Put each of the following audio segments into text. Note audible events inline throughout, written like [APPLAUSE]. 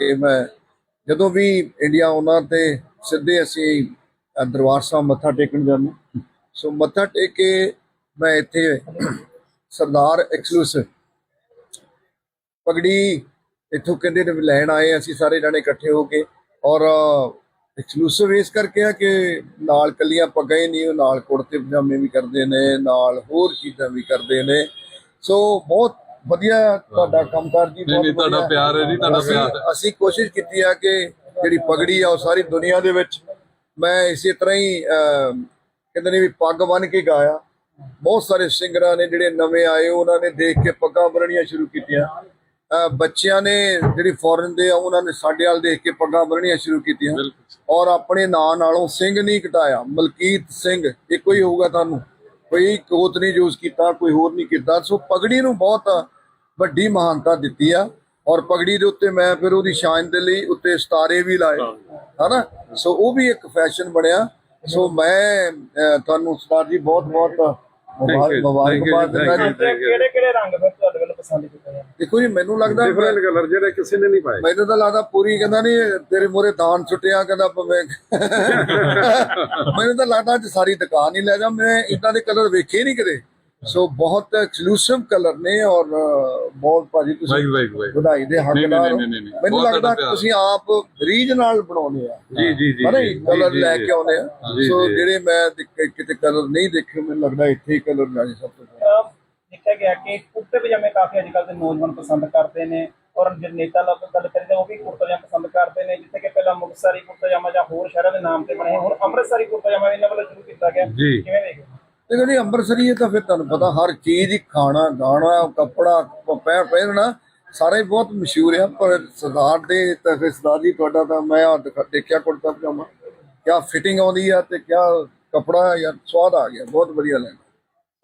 ਕਿ ਮੈਂ ਜਦੋਂ ਵੀ ਇੰਡੀਆ ਆਉਣਾ ਤੇ ਸਿੱਧੇ ਅਸੀਂ ਦਰਬਾਰ ਸਾਹਿਬ ਮੱਥਾ ਟੇਕਣ ਜਾਂਦੇ ਸੋ ਮੱਥਾ ਟੇਕ ਕੇ ਮੈਂ ਇੱਥੇ ਸਰਦਾਰ ਐਕਸਕਲੂਸਿਵ ਪਗੜੀ ਇੱਥੋਂ ਕਹਿੰਦੇ ਨੇ ਲੈਣ ਆਏ ਅਸੀਂ ਸਾਰੇ ਜਾਣੇ ਇਕੱਠੇ ਹੋ ਕੇ। ਔਰ ਐਕਸਕਲੂਸਿਵ ਇਸ ਕਰਕੇ ਆ ਕਿ ਨਾਲ ਕੱਲੀਆਂ ਪੱਗਾਂ ਹੀ ਨਹੀਂ, ਉਹ ਨਾਲ ਕੁੜਤੇ ਪਜਾਮੇ ਵੀ ਕਰਦੇ ਨੇ, ਨਾਲ ਹੋਰ ਚੀਜ਼ਾਂ ਵੀ ਕਰਦੇ ਨੇ। ਸੋ ਬਹੁਤ ਵਧੀਆ ਤੁਹਾਡਾ ਕੰਮਕਾਰ ਜੀ ਨਹੀਂ, ਨਹੀਂ, ਬਹੁਤ ਤੁਹਾਡਾ। ਪਿਆਰ ਹੈ ਜੀ, ਤੁਹਾਡਾ ਪਿਆਰ ਹੈ। ਅਸੀਂ ਕੋਸ਼ਿਸ਼ ਕੀਤੀ ਆ ਕਿ ਜਿਹੜੀ ਪਗੜੀ ਆ ਉਹ ਸਾਰੀ ਦੁਨੀਆ ਦੇ ਵਿੱਚ ਮੈਂ ਇਸੇ ਤਰ੍ਹਾਂ ਹੀ ਅਹ, ਕਹਿੰਦੇ ਨੇ ਵੀ ਪੱਗ ਬੰਨ ਕੇ ਗਾਇਆ। ਬਹੁਤ ਸਾਰੇ ਸਿੰਗਰਾਂ ਨੇ ਜਿਹੜੇ ਨਵੇਂ ਆਏ ਉਹਨਾਂ ਨੇ ਦੇਖ ਕੇ ਪੱਗਾਂ ਬੰਨਣੀਆਂ ਸ਼ੁਰੂ ਕੀਤੀਆਂ। ਅਹ, ਬੱਚਿਆਂ ਨੇ ਜਿਹੜੀ ਫੋਰਨ ਦੇ ਆ ਉਹਨਾਂ ਨੇ ਸਾਡੇ ਵੱਲ ਦੇਖ ਕੇ ਪੱਗਾਂ ਬੰਨਣੀਆਂ ਸ਼ੁਰੂ ਕੀਤੀਆਂ। ਬਿਲਕੁਲ ਔਰ ਆਪਣੇ ਨਾਂ ਨਾਲੋਂ ਸਿੰਘ ਨਹੀਂ ਘਟਾਇਆ ਮਲਕੀਤ ਸਿੰਘ ਇੱਕੋ ਹੀ ਹੋਊਗਾ ਤੁਹਾਨੂੰ। ਕੋਈ ਕੋਤ ਨਹੀਂ ਯੂਜ਼ ਕੀਤਾ ਕੋਈ ਹੋਰ ਨਹੀਂ ਕੀਤਾ। ਸੋ ਪਗੜੀ ਨੂੰ ਬਹੁਤ ਵੱਡੀ ਮਹਾਨਤਾ ਦਿੱਤੀ ਆ ਔਰ ਪਗੜੀ ਦੇ ਉੱਤੇ ਮੈਂ ਫਿਰ ਉਹਦੀ ਸ਼ਾਨ ਦੇ ਲਈ ਉੱਤੇ ਸਤਾਰੇ ਵੀ ਲਾਏ ਹਨਾ? ਸੋ ਉਹ ਵੀ ਇੱਕ ਫੈਸ਼ਨ ਬਣਿਆ। ਸੋ ਮੈਂ ਤੁਹਾਨੂੰ ਸਰਦਾਰ ਜੀ ਬਹੁਤ ਬਹੁਤ ਮੁਬਾਰਕਬਾਦ ਦਿੰਦਾ ਜੀ. ਕਿਹੜੇ ਕਿਹੜੇ ਰੰਗ ਫਿਰ ਤੁਹਾਡੇ ਵੱਲੋਂ ਪਸੰਦ ਕੀਤੇ ਜਾਂਦੇ? ਦੇਖੋ ਜੀ ਮੈਨੂੰ ਲੱਗਦਾ ਡਿਫਰੈਂਟ ਕਲਰ ਜਿਹੜੇ ਕਿਸੇ ਨੇ ਨਹੀਂ ਪਾਏ। ਮੈਨੂੰ ਤਾਂ ਲੱਗਦਾ ਪੂਰੀ ਕਹਿੰਦਾ ਨਹੀਂ ਤੇਰੇ ਮੂਹਰੇ ਦਾਨ ਛੁੱਟਿਆ ਕਹਿੰਦਾ ਭਵੇਂ [LAUGHS] ਮੈਨੂੰ ਤਾਂ ਲੱਗਦਾ ਅੱਜ ਸਾਰੀ ਦੁਕਾਨ ਹੀ ਲੈ ਜਾ ਮੈਂ ਇਦਾਂ ਦੇ ਕਲਰ ਵੇਖੇ ਨਹੀਂ ਕਦੇ। ਸੋ ਬਹੁਤ ਐਕਸਕਲੂਸਿਵ ਕਲਰ ਨੇ ਔਰ ਬਹੁਤ ਭਾਜੀ ਤੁਸੀਂ। ਵਧਾਈ ਦੇ ਹੱਕਦਾਰ ਮੈਨੂੰ ਬਹੁਤ ਲੱਗਦਾ ਤੁਸੀਂ ਆਪ ਰੀਜ ਨਾਲ ਬਣਾਉਨੇ ਆ ਜੀ ਜੀ ਜੀ ਹਨਾ ਕਲਰ ਲੈ। ਕੇ ਆਉਨੇ ਆ ਸੋ। ਜਿਹੜੇ ਮੈਂ ਕਿਤੇ ਕਲਰ ਨਹੀਂ ਦੇਖੇ ਮੈਨੂੰ ਲੱਗਦਾ ਇੱਥੇ ਹੀ ਕਲਰ ਲਾਣੇ ਸਭ ਤੋਂ ਦੇਖਿਆ ਗਿਆ ਕਿ ਕੁੜਤੇ ਪਜਾਮੇ ਕਾਫੀ ਅੱਜ ਕੱਲ੍ਹ ਦੇ ਨੌਜਵਾਨ ਪਸੰਦ ਕਰਦੇ ਨੇ ਔਰ ਜੇ ਨੇਤਾ ਲੋਕ ਗੱਲ ਕਰੀਏ ਉਹ ਵੀ ਕੁੜਤਾ ਪਜਾਮਾ ਪਸੰਦ ਕਰਦੇ ਨੇ ਜਿੱਥੇ ਕਿ ਪਹਿਲਾਂ ਮੁਕਤਸਰੀ ਕੁੜਤਾ ਪਜਾਮਾ ਜਾਂ ਹੋਰ ਸ਼ਹਿਰਾਂ ਦੇ ਨਾਮ ਤੇ ਬਣੇ ਹੁਣ ਅੰਮ੍ਰਿਤਸਰੀ ਕੁੜਤਾ ਪਜਾਮਾ ਇਹਨਾਂ ਵੱਲੋਂ ਸ਼ੁਰੂ ਕੀਤਾ ਗਿਆ ਜੀ। ਕਿਵੇਂ? ਤੇ ਜਿਹੜੀ ਅੰਮ੍ਰਿਤਸਰੀ ਇਹ ਤਾਂ ਫਿਰ ਤੁਹਾਨੂੰ ਪਤਾ ਹਰ ਚੀਜ਼ ਹੀ ਖਾਣਾ ਗਾਣਾ ਕੱਪੜਾ ਪਹਿ ਪਹਿਨਣਾ ਸਾਰਾ ਹੀ ਬਹੁਤ ਮਸ਼ਹੂਰ ਆ ਪਰ ਸਰਦਾਰ ਦੇ ਤਾਂ ਫਿਰ ਸਰਦਾਰ ਜੀ ਤੁਹਾਡਾ ਤਾਂ ਮੈਂ ਦੇਖ- ਦੇਖਿਆ ਕੁੜਤਾ ਪਜਾਮਾ। ਕਿਆ ਫਿਟਿੰਗ ਆਉਂਦੀ ਆ ਤੇ ਕਿਆ ਕੱਪੜਾ ਯਾਰ ਸਵਾਦ ਆ ਗਿਆ ਬਹੁਤ ਵਧੀਆ ਲੱਗਦਾ।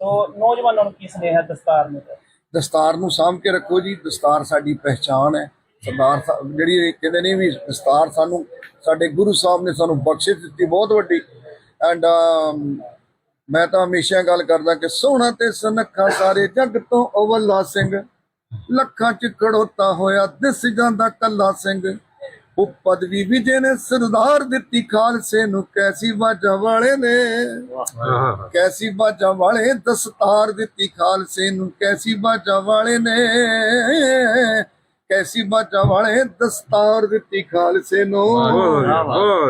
ਤੋ ਨੌਜਵਾਨਾਂ ਨੂੰ ਕੀ ਸੁਨੇਹਾ ਦਸਤਾਰ ਨੂੰ? ਦਸਤਾਰ ਨੂੰ ਸਾਂਭ ਕੇ ਰੱਖੋ ਜੀ ਦਸਤਾਰ ਸਾਡੀ ਪਹਿਚਾਨ ਹੈ। ਸਰਦਾਰ ਸਾਹਿਬ ਜਿਹੜੀ ਕਹਿੰਦੇ ਨੇ ਵੀ ਦਸਤਾਰ ਸਾਨੂੰ ਸਾਡੇ ਗੁਰੂ ਸਾਹਿਬ ਨੇ ਸਾਨੂੰ ਬਖਸ਼ਿਸ਼ ਦਿੱਤੀ ਬਹੁਤ ਵੱਡੀ। ਐਂਡ ਮੈਂ ਤਾਂ ਹਮੇਸ਼ਾ ਗੱਲ ਕਰਦਾ ਕਿ ਸੋਹਣਾ ਤੇ ਸੁਨੱਖਾ ਸਾਰੇ ਜੱਗ ਤੋਂ ਅਵਲਾ ਸਿੰਘ। ਲੱਖਾਂ ਚ ਖੜੋਤਾ ਹੋਇਆ ਦਿਸ ਜਾਂਦਾ ਕੱਲਾ ਸਿੰਘ। ਉਹ ਪਦਵੀ ਵੀ ਜਿਹਨੇ ਸਰਦਾਰ ਦਿੱਤੀ ਖਾਲਸੇ ਨੂੰ ਕੈਸੀ ਬਾਜਾ ਵਾਲੇ ਨੇ। ਕੈਸੀ ਬਾਜਾ ਵਾਲੇ ਦਸਤਾਰ ਦਿੱਤੀ ਖਾਲਸੇ ਨੂੰ ਕੈਸੀ ਬਾਜਾ ਵਾਲੇ ਨੇ। ਕੈਸੀ ਬਾਜਾ ਵਾਲੇ ਦਸਤਾਰ ਦਿੱਤੀ ਖਾਲਸੇ ਨੂੰ।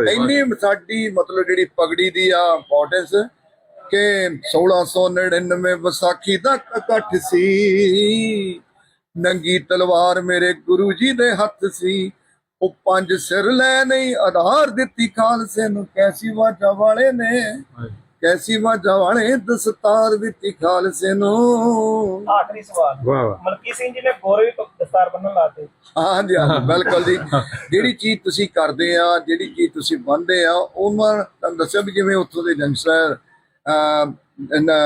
ਇੰਨੀ ਸਾਡੀ ਮਤਲਬ ਜਿਹੜੀ ਪਗੜੀ ਦੀ ਆ ਇੰਪੋਰਟੈਂਸ ਕਿ 1699 ਵਿਸਾਖੀ ਦਾ ਇਕੱਠ ਸੀ। ਨੰਗੀ ਤਲਵਾਰ ਮੇਰੇ ਗੁਰੂ ਜੀ ਦੇ ਹੱਥ ਸੀ। ਉਹ ਪੰਜ ਸਿਰ ਲੈ ਨਹੀਂ ਆਧਾਰ ਦਿੱਤੀ ਖਾਲਸੇ ਨੂੰ। ਕੈਸੀ ਬਾਜਾ ਵਾਲੇ ਨੇ ਕੈਸੀ ਬਾਜਾ ਵਾਲੇ ਦਸਤਾਰ ਦਿੱਤੀ ਖਾਲਸੇ ਨੂੰ। ਆਖਰੀ ਸਵਾਲ। ਮਲਕੀ ਸਿੰਘ ਜੀ ਨੇ ਗੋਰੇ ਵੀ ਦਸਤਾਰ ਬੰਨਣ ਲਾਤੇ ਹਾਂਜੀ ਹਾਂਜੀ ਬਿਲਕੁਲ ਜੀ। ਜਿਹੜੀ ਚੀਜ਼ ਤੁਸੀਂ ਕਰਦੇ ਆ ਜਿਹੜੀ ਚੀਜ਼ ਤੁਸੀਂ ਬੰਨਦੇ ਆ ਉਹਨਾਂ ਤੁਹਾਨੂੰ ਦੱਸਿਆ ਵੀ ਜਿਵੇਂ ਉੱਥੋਂ ਦੇ ਜੰਗਸਟਰ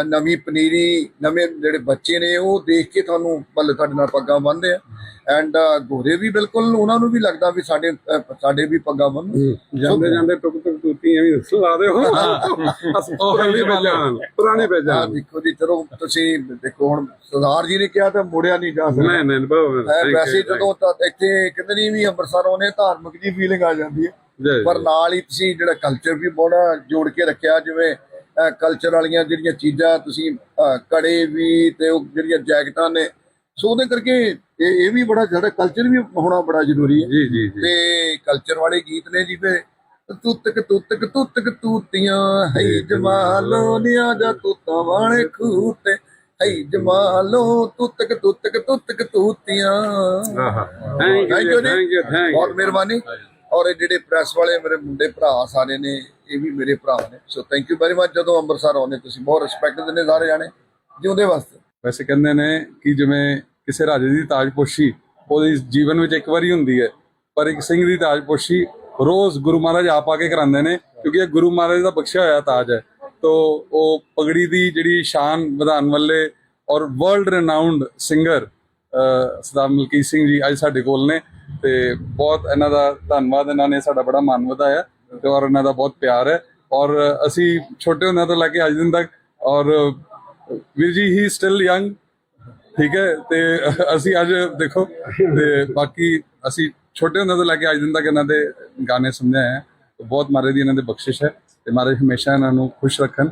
ਨਵੀਂ ਪਨੀਰੀ ਨਵੇਂ ਜਿਹੜੇ ਬੱਚੇ ਨੇ ਉਹ ਦੇਖ ਕੇ ਤੁਹਾਨੂੰ ਬੱਲੇ ਤੁਹਾਡੇ ਨਾਲ ਪੱਗਾਂ ਬੰਨਦੇ ਆ। ਐਂਡ ਗੋਰੇ ਵੀ ਬਿਲਕੁਲ ਉਹਨਾਂ ਨੂੰ ਵੀ ਲੱਗਦਾ ਵੀ ਸਾਡੇ ਸਾਡੇ ਵੀ ਪੱਗਾਂ ਬੰਨ ਜਾਂਦੇ ਜਾਂਦੇ ਟੁਕ ਟੁਕ ਟੂਤੀਆਂ ਵੀ ਲਾ ਦੇ ਹੋ। ਪੁਰਾਣੀ ਪਹਿਚਾਨ ਪੁਰਾਣੀ ਆ ਪਹਿਚਾਨ ਦੇਖੋ ਜੀ ਚਲੋ ਤੁਸੀਂ ਦੇਖੋ ਹੁਣ ਸਰਦਾਰ ਜੀ ਨੇ ਕਿਹਾ ਤਾਂ ਮੁੜਿਆ ਨਹੀਂ ਜਾ ਸਕਦਾ। ਨਹੀਂ ਨਹੀਂ ਵੈਸੇ ਜਦੋਂ ਤਾਂ ਇੱਥੇ ਨਹੀਂ ਵੀ ਅੰਮ੍ਰਿਤਸਰ ਆਉਨੇ ਧਾਰਮਿਕ ਦੀ ਫੀਲਿੰਗ ਆ ਜਾਂਦੀ ਹੈ। ਜੈ ਪਰ ਨਾਲ ਹੀ ਤੁਸੀਂ ਜਿਹੜਾ ਕਲਚਰ ਵੀ ਬੜਾ ਜੋੜ ਕੇ ਰੱਖਿਆ ਜਿਵੇਂ ਕਲਚਰ ਵਾਲੀਆਂ ਜਿਹੜੀਆਂ ਚੀਜ਼ਾਂ ਤੁਸੀਂ ਕੜੇ ਵੀ ਤੇ ਉਹ ਜਿਹੜੀਆਂ ਜੈਕਟਾਂ ਨੇ ਸੋ ਉਹਦੇ ਕਰਕੇ ਇਹ ਇਹ ਵੀ ਬੜਾ ਜਿਹੜਾ ਕਲਚਰ ਵੀ ਹੋਣਾ ਬੜਾ ਜ਼ਰੂਰੀ ਹੈ। ਜੀ ਜੀ ਜੀ। ਤੇ ਕਲਚਰ ਵਾਲੇ ਗੀਤ ਨੇ ਜਿਵੇਂ ਤੁੱਤਕ ਤੁੱਤਕ ਤੁੱਤਕ ਤੂਤੀਆਂ ਹੈ ਜਮਾਲੋ ਨਿਆ ਜਾ ਤੂਤਾਂ ਵਾਲੇ ਖੂਹ ਤੇ ਹੈ ਜਮਾਲੋ ਤੁੱਤਕ ਤੁੱਤਕ ਤੁੱਤਕ ਤੂਤੀਆਂ। ਆਹਾ। Thank you ji. Thank you ਬਹੁਤ ਮਿਹਰਬਾਨੀ। ਔਰ ਇਹ ਜਿਹੜੇ ਪ੍ਰੈਸ ਵਾਲੇ ਮੇਰੇ ਮੁੰਡੇ ਭਰਾ ਸਾਰੇ ਨੇ, ਇਹ ਵੀ ਮੇਰੇ ਭਰਾ ਨੇ। So thank you very much ਜਦੋਂ ਅੰਮ੍ਰਿਤਸਰ ਆਉਂਦੇ ਤੁਸੀਂ, ਬਹੁਤ ਰਿਸਪੈਕਟ ਦਿੰਦੇ ਸਾਰੇ ਜਾਣੇ ਜਿਉਂਦੇ ਵਾਸਤੇ। ਵੈਸੇ ਕਹਿੰਦੇ ਨੇ ਕਿ ਜਿਵੇਂ ਕਿਸੇ ਰਾਜੇ ਦੀ ਤਾਜਪੋਸ਼ੀ, ਉਹਦੇ ਜੀਵਨ ਵਿੱਚ ਇੱਕ ਵਾਰੀ ਹੁੰਦੀ ਹੈ, ਪਰ ਇੱਕ ਸਿੰਘ ਦੀ ਤਾਜਪੋਸ਼ੀ ਰੋਜ਼ ਗੁਰੂ ਮਹਾਰਾਜ ਆਪ ਆ ਕੇ ਕਰਾਉਂਦੇ ਨੇ, ਕਿਉਂਕਿ ਇਹ ਗੁਰੂ ਮਹਾਰਾਜ ਦਾ ਬਖਸ਼ਿਆ ਹੋਇਆ ਤਾਜ ਹੈ। ਤੋ, ਉਹ ਪਗੜੀ ਦੀ ਜਿਹੜੀ ਸ਼ਾਨ ਵਧਾਉਣ ਵਾਲੇ ਔਰ ਵਰਲਡ ਰenowned ਸਿੰਗਰ ਸਰਦਾਰ ਮਲਕੀਤ ਸਿੰਘ ਜੀ ਅੱਜ ਸਾਡੇ ਕੋਲ ਨੇ। ਤੇ ਬਹੁਤ ਇਹਨਾਂ ਦਾ ਧੰਨਵਾਦ, ਇਹਨਾਂ ਨੇ ਸਾਡਾ ਬੜਾ ਮਾਣ ਵਧਾਇਆ ਤੇ ਔਰ ਇਹਨਾਂ ਦਾ ਬਹੁਤ ਪਿਆਰ ਹੈ। ਔਰ ਅਸੀਂ ਛੋਟੇ ਹੁੰਦਿਆਂ ਤੋਂ ਲੈ ਕੇ ਅੱਜ ਦਿਨ ਤੱਕ, ਔਰ ਵੀਰ ਜੀ ਹੀ ਸਟਿਲ ਯੰਗ ਠੀਕ ਹੈ? ਤੇ ਅਸੀਂ ਅੱਜ ਦੇਖੋ, ਤੇ ਬਾਕੀ ਅਸੀਂ ਛੋਟੇ ਹੁੰਦੇ ਤੋਂ ਲੈ ਕੇ ਅੱਜ ਦਿਨ ਤੱਕ ਇਹਨਾਂ ਦੇ ਗਾਣੇ ਸੁਣਦੇ ਆਏ ਹਾਂ। ਬਹੁਤ ਮਹਾਰਾਜ ਦੀ ਇਹਨਾਂ ਦੇ ਬਖਸ਼ਿਸ਼ ਹੈ ਤੇ ਮਹਾਰਾਜ ਹਮੇਸ਼ਾ ਇਹਨਾਂ ਨੂੰ ਖੁਸ਼ ਰੱਖਣ।